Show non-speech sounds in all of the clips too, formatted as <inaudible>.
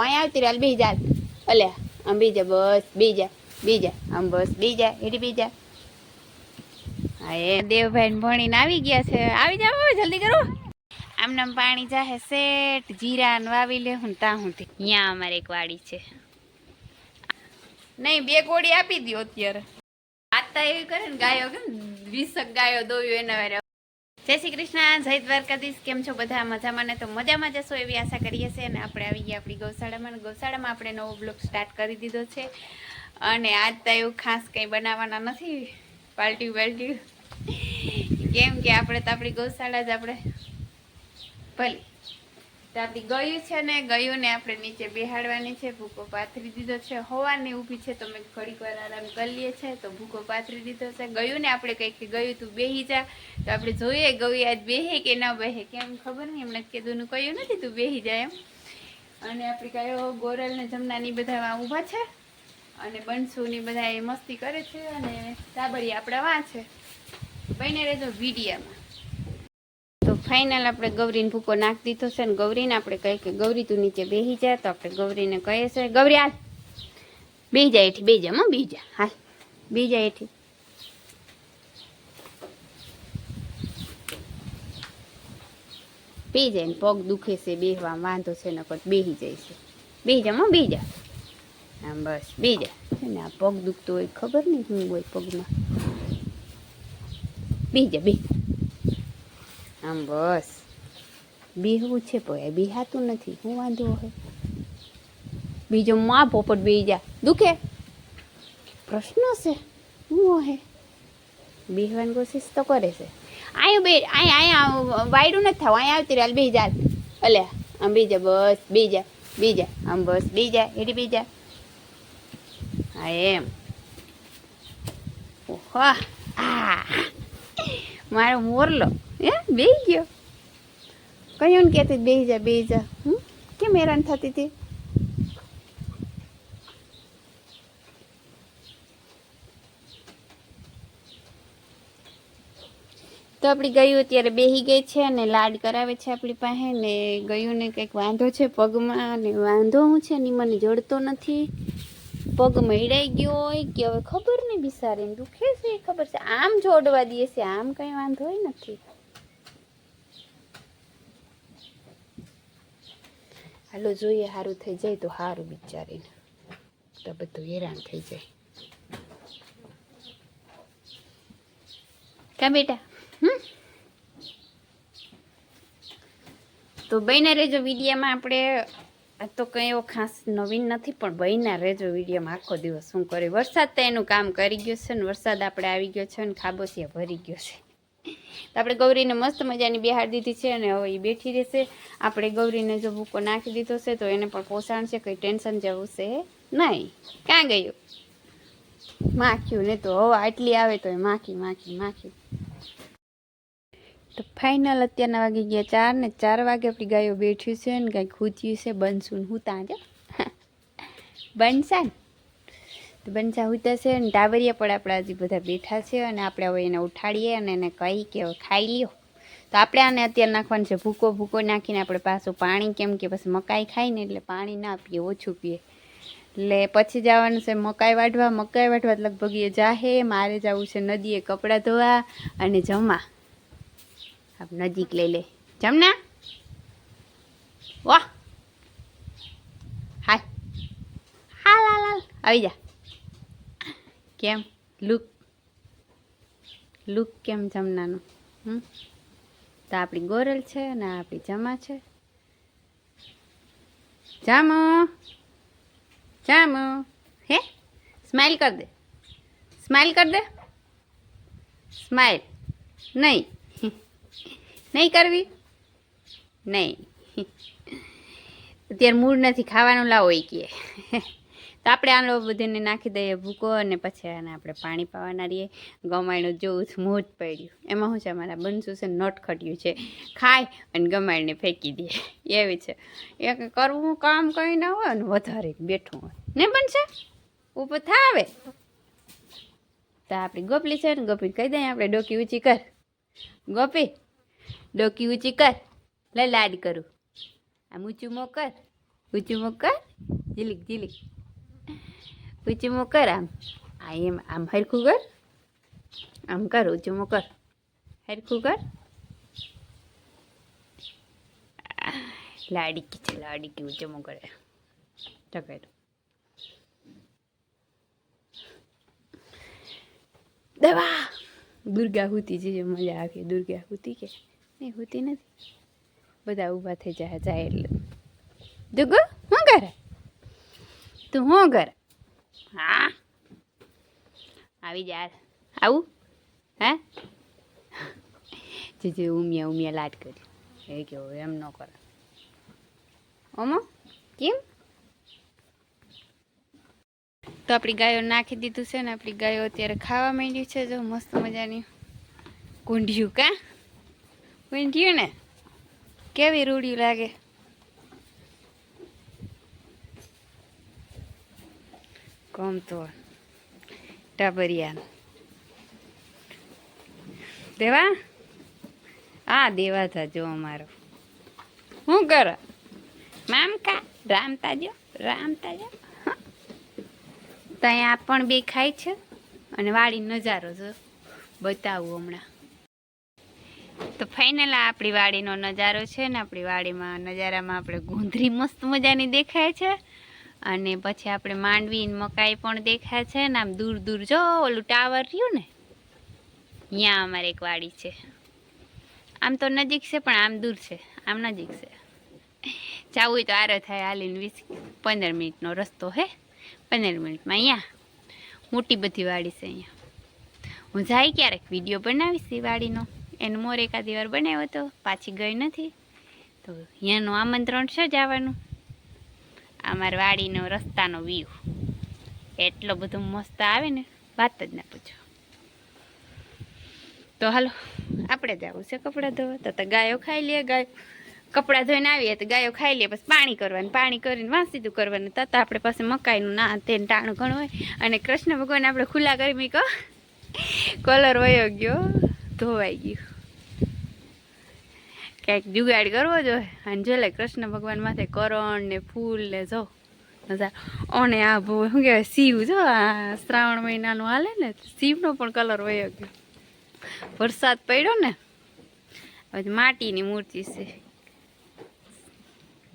અહીંયા આવતી રહ્યા બી જા અલે આમ બીજા બસ બીજા બીજા આમ બસ બીજા એટી બી હા એ દેવભાઈ ને ભણીને આવી ગયા છે. આવી જાવ જલ્દી કરો. આમનામ પાણી જાહે સેટ જીરા વાવી લે હું તા હું ત્યાં અમારે એક વાડી છે. નહીં બે કોડી આપી દો અત્યારે. આતા એવી કરે ને ગાયો કેમ વીસક ગાયો દોયું એના વારે. જય શ્રી કૃષ્ણ, જય દ્વારકાધીશ, કેમ છો બધા? મજામાં ને? તો મજામાં જશો એવી આશા કરીએ છીએ અને આપણે આવી ગયા આપણી ગૌશાળામાં ગૌશાળામાં આપણે નવો બ્લોગ સ્ટાર્ટ કરી દીધો છે. અને આજ તો એવું ખાસ કંઈ બનાવવાના નથી, પાલટી પાલટી કેમ કે આપણે તો આપણી ગૌશાળા જ આપણે ભલે. તો આપણી ગયું છે ને ગયું ને આપણે નીચે બેહાડવાની છે, ભૂકો પાથરી દીધો છે, હોવાની ઊભી છે, તો મેં ઘડીક વાર આરામ કરી લઈએ છે તો ભૂકો પાથરી દીધો છે. ગયું ને આપણે કંઈક ગયું તું બેહી જા, તો આપણે જોઈએ ગયું આજ બેહે કે ન બેહે કેમ ખબર નહીં, એમણે કીધું કહ્યું નથી તું બેહી જાય એમ. અને આપણે કયો ગોરલ ને જમનાની બધા ઊભા છે, અને બંસુની બધા એ મસ્તી કરે છે, અને સાબરી આપણા વાં છે. બને રહેજો વિડીયામાં. ફાઇનલ આપણે ગૌરીને ભૂકો નાખી દીધો છે ને ગૌરીને આપણે કહીએ કે ગૌરી તું નીચે બેહી જા, તો આપણે ગૌરીને કહીએ છે, ગૌરી હાલ. બીજા જા એઠી, બેહી જા માં બીજા જા, હાલ. જા એઠી. બેહી જાય ને પગ દુખે છે, બેહવા વાંધો છે ને પણ બેહી જાય છે. બીજા જા માં જા. આમ બસ બીજા છે ને આ પગ દુખતો હોય, ખબર નહીં શું હોય પગમાં. બીજા જા, બેહી આમ બસ. બેહવું છે પણ બેહાતું નથી. હું વાંધો હોય બીજો માં પોપટ બેહી જા. દુખે? પ્રશ્ન છે. શું હે બેહવાની કોશિશ તો કરે છે. અહીંયા બે અહીંયા અહીંયા વાયડું નથી થવું. અહીંયા આવતી રહ્યા બીજા જા. અલે, આમ બીજા બસ બીજા જા, બેહી જા. આમ બસ બીજા જા એડી બેહી જા. હા, એમ. ઓહો, આ. મારો મોરલો, હે, બેહી ગયો. કયું ને કહેતી, બેહી જા બેહી જા. હમ? કેમ હેરાન થતી હતી? તો આપણી ગયું અત્યારે બેહી ગઈ છે અને લાડ કરાવે છે આપણી પાસે ને ગયું ને કંઈક વાંધો છે પગમાં ને વાંધો હું છે ને મને જડતો નથી. પગ મળાઈ ગયો હોય કે હવે ખબર નહીં બિસારીને દુખે છે, ખબર છે. આમ જોડવા દે છે, આમ કંઈ વાંધો નથી. હાલો, જોઈએ સારું થઈ જાય તો સારું બિચારીને. તો બધું હેરાન થઈ જાય. કા બેટા? હમ? તો બહીને રહેજો વિડીયામાં આપણે આ તો કંઈ એવો ખાસ નવીન નથી, પણ બહીના રહેજો વિડીયોમાં આખો દિવસ શું કરે વરસાદ તો એનું કામ કરી ગયો છે ને, વરસાદ આપણે આવી ગયો છે ને ખાબોસિયા ભરી ગયો છે. તો આપણે ગૌરીને મસ્ત મજાની બિહાર દીધી છે અને હવે એ બેઠી રહેશે. આપણે ગૌરીને જો ભૂકો નાખી દીધો છે, તો એને પણ પોષણ છે, કંઈ ટેન્શન જવું છે નહીં. ક્યાં ગયું? માખ્યું ને તો, હવે આટલી આવે તો એ માખી માખી માખી. તો ફાઇનલ અત્યારના વાગી ગયા ચાર ને ચાર વાગે આપણી ગાયો બેઠી છે ને કાંઈક ખૂચ્યું છે. બનશું હું ત્યાં જ બનશાન તો બનશા હુતા છે <laughs> ને ટાવરિયા પણ આપણા હજી બધા બેઠા છે અને આપણે હવે એને ઉઠાડીએ અને એને કહી કે ખાઈ લ્યો. તો આપણે આને અત્યારે નાખવાનું છે ભૂકો ભૂકો નાખીને આપણે પાછું પાણી કેમ કે પછી મકાઈ ખાઈ ને એટલે પાણી ના પીએ, ઓછું પીએ. એટલે પછી જવાનું છે મકાઈ વાઢવા. મકાઈ વાઢવા લગભગ એ જાહે. મારે જવું છે નદીએ કપડાં ધોવા અને જમવા. આપ નજીક લઈ લે. જમના વાહ. હાલ હાલ હાલ. આવી જા. કેમ? લુક. લુક કેમ જમનાનું? હમ? તો આપણી ગોરલ છે અને આપણી જમા છે. જામો. જામો. હે? સ્માઈલ કર દે. સ્માઈલ કર દે. સ્માઈલ. નહીં. નહીં કરવી? નહીં. અત્યારે મૂળ નથી ખાવાનું, લાવો એ કહે તો આપણે આનો બધીને નાખી દઈએ ભૂકો અને પછી આને આપણે પાણી પાવાના રહીએ. ગમાયણું જોવું મોજ પડ્યું. એમાં શું છે? અમારા બનશું છે નટ ખટ્યું છે. ખાય અને ગમાયણને ફેંકી દે. એવી છે. એક કરવું કામ કંઈ ના હોય ને વધારે બેઠું હોય. ને બનશે? ઉપર થાવે. તો આપણી ગોપલી છે ને ગોપી કહી દઈએ આપણે ડોકી ઊંચી કર. ગોપી ડોકી ઊંચી કર. લે, લાડ કરું. આમ ઊંચું મોં કર. ઊંચું મુખ કર. ઝીલીક ઝીલીક. ઊંચું મો કર આમ. આ એમ, આમ હરખું કર. આમ કર, ઊંચું મો કર. હરખું કર. લાડીકી છે, લાડીકી, ઊંચું મુખ કરે. ટકાયું દવા. દુર્ગા હુતી જે મજા આવી દુર્ગા હુતી કે. નહીં હોતી નથી. બધા ઊભા થઈ જાય જાય એટલે. દુગુ શું કરે? તું શું કરે? હા. આવી જા આવું? હે? જે જે ઉમિયા ઉમિયા લાટ કરી. એ કેવો એમ ન કરે. ઓમો, કેમ? તો આપણી ગાયો નાખી દીધું છે ને, આપણી ગાયો અત્યારે ખાવા માંડ્યું છે, જો મસ્ત મજાની કુંઢિયું કા? કુંઢિયું ને? કેવી રૂડી લાગે? ગમતો ટાબરિયા દેવા? આ દેવા થા જો અમારો. શું કર? મામકા રામતા જો? રામતા જો? ત્યાં પણ બે ખાય છે અને વાડી નજારો જો બતાવું હમણાં. તો ફાઇનલ આ આપણી વાડીનો નજારો છે ને આપણી વાડીમાં નજારામાં આપણે ગુંદરી મસ્ત મજાની દેખાય છે. અને પછી આપણે માંડવી મકાઈ પણ દેખાય છે ને આમ દૂર દૂર જો ઓલું ટાવર રહ્યું ને ત્યાં અમારે એક વાડી છે. આમ તો નજીક છે પણ આમ દૂર છે, આમ નજીક છે. જવું હોય તો આરે થાય હાલીને વીસ પંદર મિનિટનો રસ્તો હે, પંદર મિનિટમાં અહીંયા મોટી બધી વાડી છે અહીંયા હું જાય ક્યારેક વીડિયો બનાવીશ એ વાડીનો. એનો મોર એકાદી વાર બનાવ્યો હતો પાછી ગઈ નથી. તો અહીંયાનું આમંત્રણ છે જવાનું. આ મારી વાડીનો રસ્તાનો વ્યૂ એટલો બધો મસ્ત આવે ને, વાત જ ના પૂછો. તો હાલો, આપણે જવું છે કપડાં ધોવા. તો ગાયો ખાઈ લે, ગાયો. કપડાં ધોઈને આવીએ તો ગાયો ખાઈ લે, પછી પાણી કરવાનું. પાણી કરીને વાંસીધું કરવાનું. તતા આપણે પાસે મકાઈનું ના તે ટાણું ઘણું હોય. અને કૃષ્ણ ભગવાન આપણે ખુલ્લા ગરમી કહો કલર વયો ગયો. ધોવાઈ ગયું. ક્યાંક જુગાડ કરવો જોઈએ અને જો કૃષ્ણ ભગવાન માથે કરણ ને ફૂલ ને જો. અને આ શું કહેવાય? શિવ જો, આ શ્રાવણ મહિનાનું હાલે ને, શિવનો પણ કલર વયો ગયો. વરસાદ પડ્યો ને, હવે માટીની મૂર્તિ છે.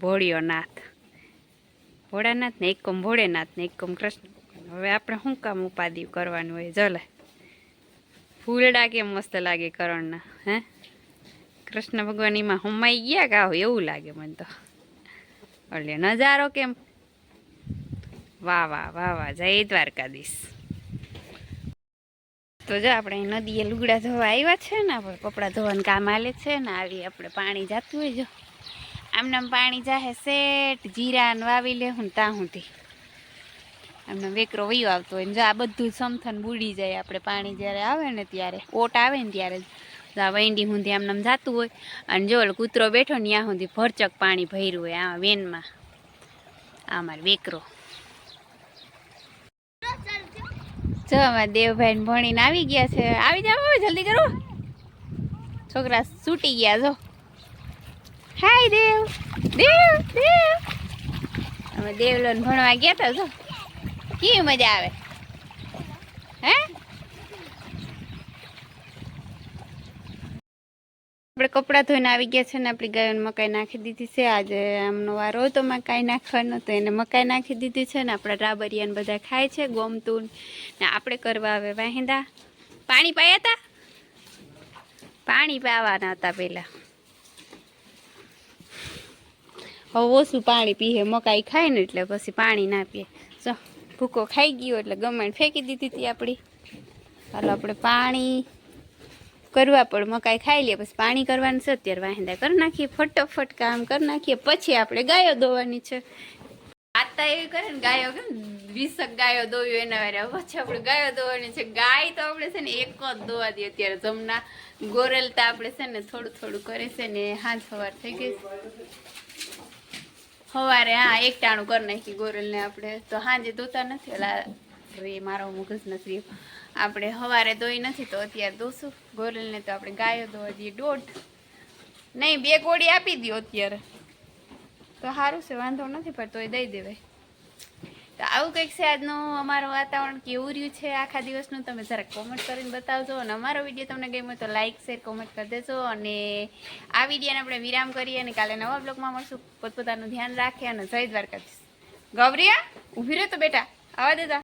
ભોળિયો નાથ ભોળાનાથ ને એકમ ભોળેનાથ ને એકમ કૃષ્ણ હવે આપણે શું કામ ઉપાધિ કરવાનું હોય? જલે ફૂલડા કેમ મસ્ત લાગે કરણના હે? કૃષ્ણ ભગવાન એમાં હમાઈ ગયા કા એવું લાગે મને તો. એટલે નજારો કેમ? વાહ વાહ વાહ વાહ, જય દ્વારકાધીશ. તો જો આપણે નદીએ લુગડા ધોવા આવ્યા છે ને, આપણે કપડાં ધોવાનું કામ આલે છે ને, આવી આપણે પાણી જાતું હોય જો. આમનામ પાણી જાહે શેઠ જીરા ને વાવી લે હું ત્યાં સુધી આમને વેકરો વયો આવતો હોય જો આ બધું સમથન બુડી જાય આપણે પાણી જ્યારે આવે ને ત્યારે, ઓટ આવે ને ત્યારે આ વૈંડી સુધી આમ જાતું હોય અને જો કૂતરો બેઠો ને ત્યાં સુધી ભરચક પાણી ભર્યું હોય આ વેનમાં, આ મારો વેકરો. જો અમારા દેવભાઈ ભણીને આવી ગયા છે. આવી જાવ જલ્દી કરો. છોકરા છૂટી ગયા, જો. હાય દેવ દેવ દેવ. અમે દેવલોન ભણવા ગયા હતા જો. કેવી મજા આવે? હે? આપણે કપડાં ધોઈને આવી ગયા છે ને આપણી ગાયોને મકાઈ નાખી દીધી છે. આજે આમનો વારો હતો, મકાઈ નાખવાનો, તો એને મકાઈ નાખી દીધી છે ને આપણા રાબરિયાને બધા ખાય છે, ગોમતું ને આપણે કરવા આવે વાહિંદા. પાણી પાયા હતા પાણી પાવાના હતા પહેલાં હવે ઓછું પાણી પીએ, મકાઈ ખાય ને એટલે પછી પાણી ના પીએ. ભૂકો ખાઈ ગયો એટલે ગમાણ ફેંકી દીધી હતી આપણી. હાલો આપણે પાણી કરવા પણ મકાઈ ખાઈ લઈએ, પછી પાણી કરવાનું છે, અત્યારે વાહિંદા કરી નાખીએ, ફટોફટ કામ કરી નાખીએ, પછી આપણે ગાયો દોવાની છે. આતા એવી કરે ને ગાયો કેમ વીસક ગાયો દોવ્યું એના વારે. પછી આપણે ગાયો દોવાની છે. ગાય તો આપણે છે ને એક જ દોવા દઈએ અત્યારે. જમના ગોરેલ તો આપણે છે ને થોડું થોડું કરે છે ને હાથ સવાર થઈ ગઈ. સવારે, હા એકટાણું કરી નાખી ગોરેલને આપણે. તો સાંજે ધોતા નથી એલા રે, મારો મગજ નથી આપણે સવારે ધોઈ નથી, તો અત્યારે દોશું ગોરેલને તો આપણે ગાયો ધોવા દઈએ, દોઢ. નહીં, બે કોડી આપી દો અત્યારે. તો સારું છે, વાંધો નથી, પણ તોય દઈ દેવાય. તો આવું કંઈક છે આજનું અમારું વાતાવરણ? કેવું રહ્યું છે આખા દિવસનું? તમે જરાક કોમેન્ટ કરીને બતાવજો. અને અમારો વીડિયો તમને ગમ્યો તો લાઇક શેર કોમેન્ટ કરી દેજો. અને આ વિડીયોને આપણે વિરામ કરીએ અને કાલે નવા બ્લોગમાં મળશું. પોતપોતાનું ધ્યાન રાખે અને જય દ્વારકાધીશ. ગૌરીયા, ઊભી રહે તો બેટા. આવા દેતા.